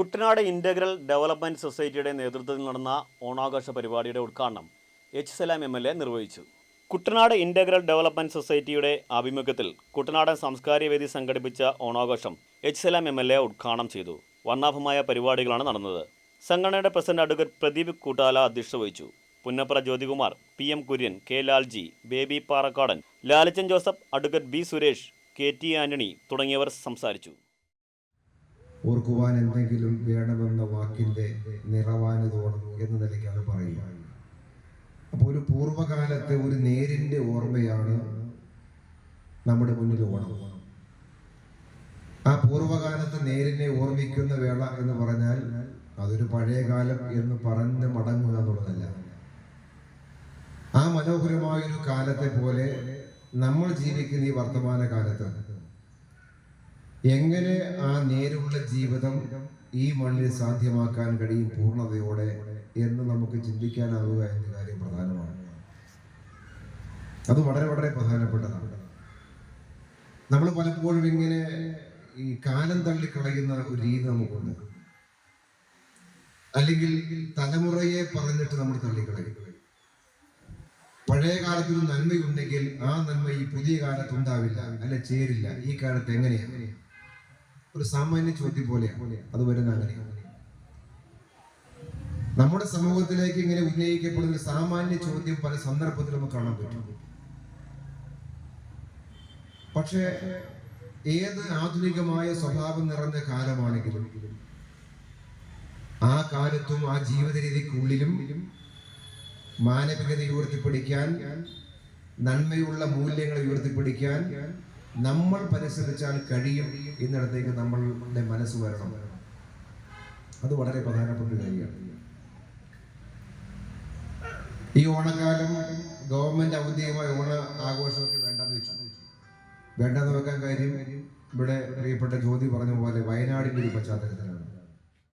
Kuttanad integral development സൊസൈറ്റിയുടെ നേതൃത്വത്തിൽ നടന്ന ഓണാഘോഷ പരിപാടിയുടെ ഉദ്ഘാടനം H Salam M L A നിർവഹിച്ചു. കുട്ടനാട് ഇന്റഗ്രൽ ഡെവലപ്മെന്റ് സൊസൈറ്റിയുടെ ആഭിമുഖ്യത്തിൽ കുട്ടനാടൻ സാംസ്കാരിക വേദി സംഘടിപ്പിച്ച ഓണാഘോഷം H Salam M L A ഉദ്ഘാടനം ചെയ്തു. വർണാഭമായ പരിപാടികളാണ് നടന്നത്. സംഘടനയുടെ പ്രസിഡന്റ് അഡ്വക്കേറ്റ് പ്രദീപ് കൂട്ടാല അധ്യക്ഷത വഹിച്ചു. Punnapra Jyothikumar P M Kurian K Lalji Baby Parakkadan Lalachan Joseph advocate B Suresh K T Antony തുടങ്ങിയവർ സംസാരിച്ചു. ഓർക്കുവാൻ എന്തെങ്കിലും വേണമെന്ന വാക്കിന്റെ നിറവാനുതോണം എന്ന നിലയ്ക്കാണ് പറയുക. അപ്പോൾ ഒരു പൂർവകാലത്തെ ഒരു നേരിന്റെ ഓർമ്മയാണ് നമ്മുടെ മുന്നിൽ ഓണം. ആ പൂർവകാലത്തെ നേരിനെ ഓർമ്മിക്കുന്ന വേള എന്ന് പറഞ്ഞാൽ അതൊരു പഴയ കാലം എന്ന് പറഞ്ഞ് മടങ്ങുക എന്നുള്ളതല്ല. ആ മനോഹരമായൊരു കാലത്തെ പോലെ നമ്മൾ ജീവിക്കുന്ന ഈ വർത്തമാന കാലത്ത് എങ്ങനെ ആ നേരുള്ള ജീവിതം ഈ മണ്ണിൽ സാധ്യമാക്കാൻ കഴിയും പൂർണതയോടെ എന്ന് നമുക്ക് ചിന്തിക്കാനാവുക എന്ന കാര്യം പ്രധാനമാണ്. അത് വളരെ വളരെ പ്രധാനപ്പെട്ടതാണ്. നമ്മൾ പലപ്പോഴും ഇങ്ങനെ ഈ കാലം തള്ളിക്കളയുന്ന ഒരു രീതി നമുക്കുണ്ട്. അല്ലെങ്കിൽ തലമുറയെ പറഞ്ഞിട്ട് നമ്മൾ തള്ളിക്കളയും. പഴയ കാലത്ത് നന്മയുണ്ടെങ്കിൽ ആ നന്മ ഈ പുതിയ കാലത്ത് ഉണ്ടാവില്ല അല്ലെ ചേരില്ല. ഈ കാലത്ത് എങ്ങനെയാണ്? ഒരു സാമാന്യ ചോദ്യം പോലെയാണ് അത് വരുന്ന അങ്ങനെ. നമ്മുടെ സമൂഹത്തിലേക്ക് ഇങ്ങനെ ഉന്നയിക്കപ്പെടുന്ന ഒരു സാമാന്യ ചോദ്യം പല സന്ദർഭത്തിലും നമുക്ക് കാണാൻ പറ്റും. പക്ഷേ ഏത് ആധുനികമായ സ്വഭാവം നിറഞ്ഞ കാലമാണെങ്കിലും ആ കാലത്തും ആ ജീവിത രീതിക്കുള്ളിലും മാനവികത ഉയർത്തിപ്പിടിക്കാൻ നന്മയുള്ള മൂല്യങ്ങൾ ഉയർത്തിപ്പിടിക്കാൻ നമ്മൾ പരിശ്രമിച്ചാൽ കഴിയും എന്നിടത്തേക്ക് നമ്മളുടെ മനസ്സ് വരണം. അത് വളരെ പ്രധാനപ്പെട്ട കാര്യമാണ്. ഈ ഓണക്കാലം ഗവൺമെന്റ് ഔദ്യോഗികമായി ഓണ ആഘോഷമൊക്കെ വേണ്ടെന്ന് വെച്ചു. വേണ്ടെന്ന് വെക്കാൻ കാര്യം ഇവിടെ പ്രിയപ്പെട്ട ജ്യോതി പറഞ്ഞ പോലെ വയനാടിന്റെ ഒരു പശ്ചാത്തലത്തിലാണ്.